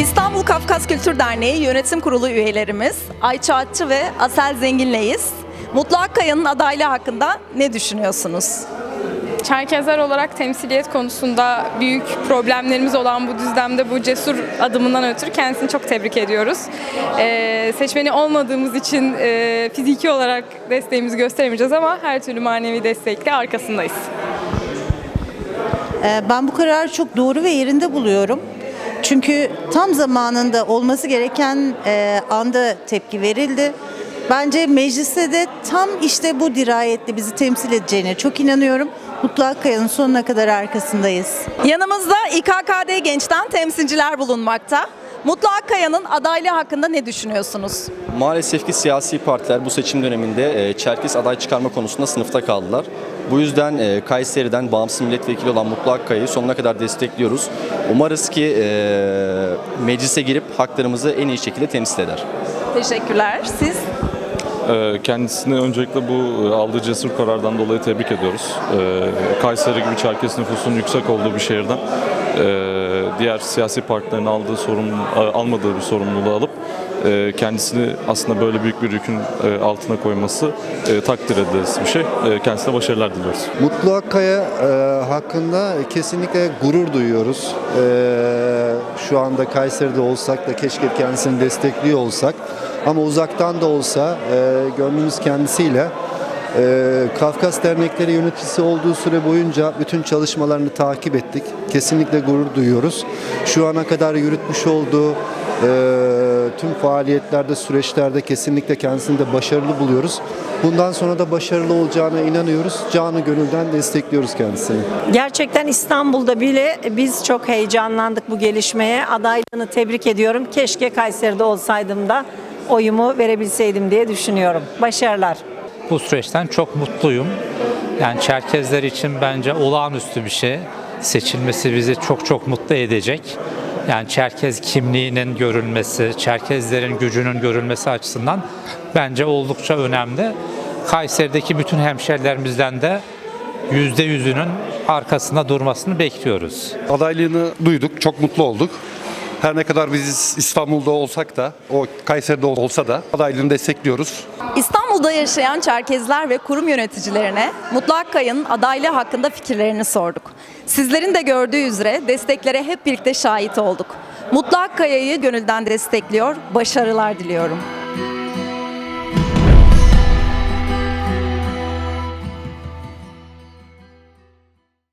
İstanbul Kafkas Kültür Derneği Yönetim Kurulu üyelerimiz Ayça Atçı ve Asel Zengin'leyiz. Mutlu Akkaya'nın adaylığı hakkında ne düşünüyorsunuz? Çerkezler olarak temsiliyet konusunda büyük problemlerimiz olan bu düzlemde bu cesur adımından ötürü kendisini çok tebrik ediyoruz. Ee, seçmeni olmadığımız için e, fiziki olarak desteğimizi gösteremeyeceğiz ama her türlü manevi destekle arkasındayız. Ee, Ben bu kararı çok doğru ve yerinde buluyorum. Çünkü tam zamanında olması gereken e, anda tepki verildi. Bence mecliste de tam işte bu dirayetle bizi temsil edeceğine çok inanıyorum. Mutlu Akkaya'nın sonuna kadar arkasındayız. Yanımızda İKKD Genç'ten temsilciler bulunmakta. Mutlu Akkaya'nın adaylığı hakkında ne düşünüyorsunuz? Maalesef ki siyasi partiler bu seçim döneminde e, Çerkes aday çıkarma konusunda sınıfta kaldılar. Bu yüzden e, Kayseri'den bağımsız milletvekili olan Mutlu Akkaya'yı sonuna kadar destekliyoruz. Umarız ki e, meclise girip haklarımızı en iyi şekilde temsil eder. Teşekkürler. Siz? Kendisini öncelikle bu aldığı cesur karardan dolayı tebrik ediyoruz. Kayseri gibi Çerkes nüfusunun yüksek olduğu bir şehirden diğer siyasi partilerin aldığı sorumlu, almadığı bir sorumluluğu alıp e, kendisini aslında böyle büyük bir yükün e, altına koyması e, takdir edilesi bir şey. E, Kendisine başarılar diliyoruz. Mutlu Akkaya e, hakkında kesinlikle gurur duyuyoruz. E, şu anda Kayseri'de olsak da keşke kendisini destekliyor olsak. Ama uzaktan da olsa e, gönlümüz kendisiyle. E, Kafkas Dernekleri yöneticisi olduğu süre boyunca bütün çalışmalarını takip ettik. Kesinlikle gurur duyuyoruz. Şu ana kadar yürütmüş olduğu e, tüm faaliyetlerde, süreçlerde kesinlikle kendisini de başarılı buluyoruz. Bundan sonra da başarılı olacağına inanıyoruz. Canı gönülden destekliyoruz kendisini. Gerçekten İstanbul'da bile biz çok heyecanlandık bu gelişmeye. Adaylığını tebrik ediyorum. Keşke Kayseri'de olsaydım da oyumu verebilseydim diye düşünüyorum. Başarılar. Bu süreçten çok mutluyum. Yani Çerkezler için bence olağanüstü bir şey. Seçilmesi bizi çok çok mutlu edecek. Yani Çerkez kimliğinin görülmesi, Çerkezlerin gücünün görülmesi açısından bence oldukça önemli. Kayseri'deki bütün hemşerilerimizden de yüzde yüzünün arkasında durmasını bekliyoruz. Adaylığını duyduk, çok mutlu olduk. Her ne kadar biz İstanbul'da olsak da, o Kayseri'de olsa da adaylığını destekliyoruz. İstanbul'da yaşayan Çerkezler ve kurum yöneticilerine Mutlu Akkaya'nın adaylığı hakkında fikirlerini sorduk. Sizlerin de gördüğü üzere desteklere hep birlikte şahit olduk. Mutlu Akkaya'yı gönülden destekliyor, başarılar diliyorum.